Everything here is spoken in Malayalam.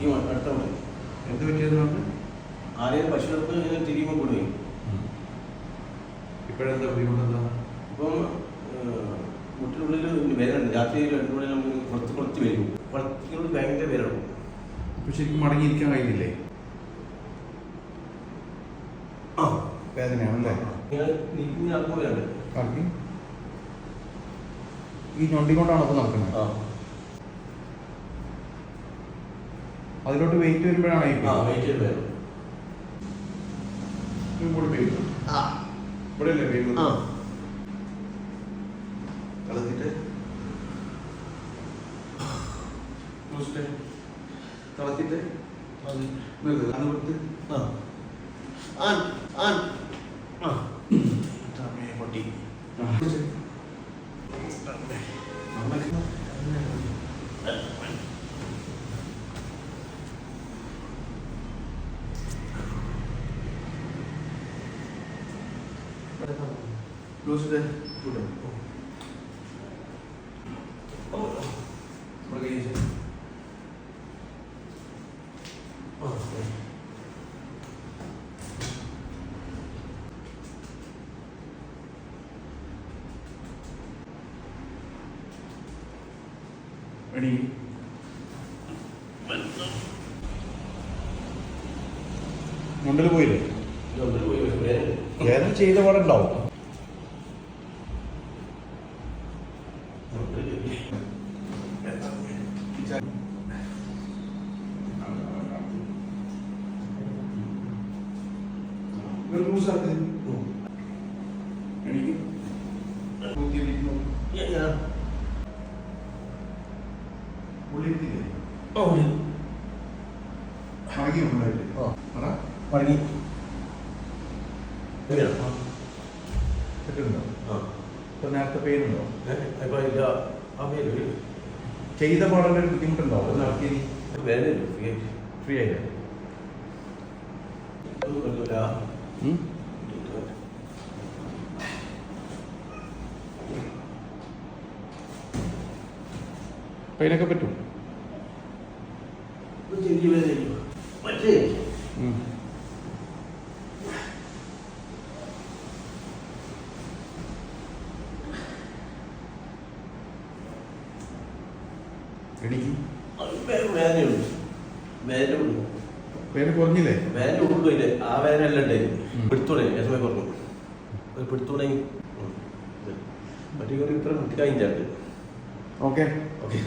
ഈ അടുത്ത മുറി എന്ത് പറ്റിയത് നമുക്ക് ആരെയും ഇങ്ങനെ തിരിയുമ്പോൾ കൊടുക്കും ഇപ്പോഴെന്താ ബുദ്ധിമുട്ടെന്താ? ഇപ്പം മുട്ടിനുള്ളിൽ വേദനയുണ്ട്. രാത്രി രണ്ടുള്ളിൽ നമുക്ക് കുറച്ച് കുറച്ച് വരും. കുറച്ചുള്ളിൽ ഭയങ്കര വേദന ഇപ്പൊ ശരിക്കും മടങ്ങിയിരിക്കാൻ കഴിയുന്നില്ലേ? ആ വേദനയാണല്ലേ? ഈ ഞൊണ്ടി കൊണ്ടാണ് അപ്പോൾ നടക്കുന്നത്? ആ. അതിലോട്ട് വെയിറ്റ് വരുമ്പോഴാണ് ഇവിടെ അല്ലേ ആ. കളത്തിട്ട് കളത്തിട്ട് കൊടുത്ത്. ആ. തമ്മേ പൊട്ടി. ക്ലോസ് ചെയ്ത് കൂടെ. ഓ. ഇവിടെ കൈ വെച്ച്. ആ എണീക്ക്. മുണ്ടിൽ പോയില്ലേ? വേദന ചെയ്ത പോലെ ഉണ്ടാവും. മടങ്ങി. ഇപ്പൊ നേരത്തെ ചെയ്ത പാടൊരു ബുദ്ധിമുട്ടുണ്ടോ? അത് നടക്കി വേദന ഫ്രീ ആയില്ലേ പെയിനൊക്കെ പറ്റും. മറ്റേ വേ- വേദനയുണ്ട് വേദന ഉണ്ട് പേര് കുറഞ്ഞില്ലേ? വേദന ഉള്ളൂ ഇല്ലേ ആ വേദന എല്ലാം ഉണ്ടായിരുന്നു. പിടുത്തോടെ സമയം പറഞ്ഞു അത് പിടുത്തോടെ മറ്റേ ഒരു ഇത്ര കഴിഞ്ഞാണ്ട് ഓക്കെ. ഓക്കെ.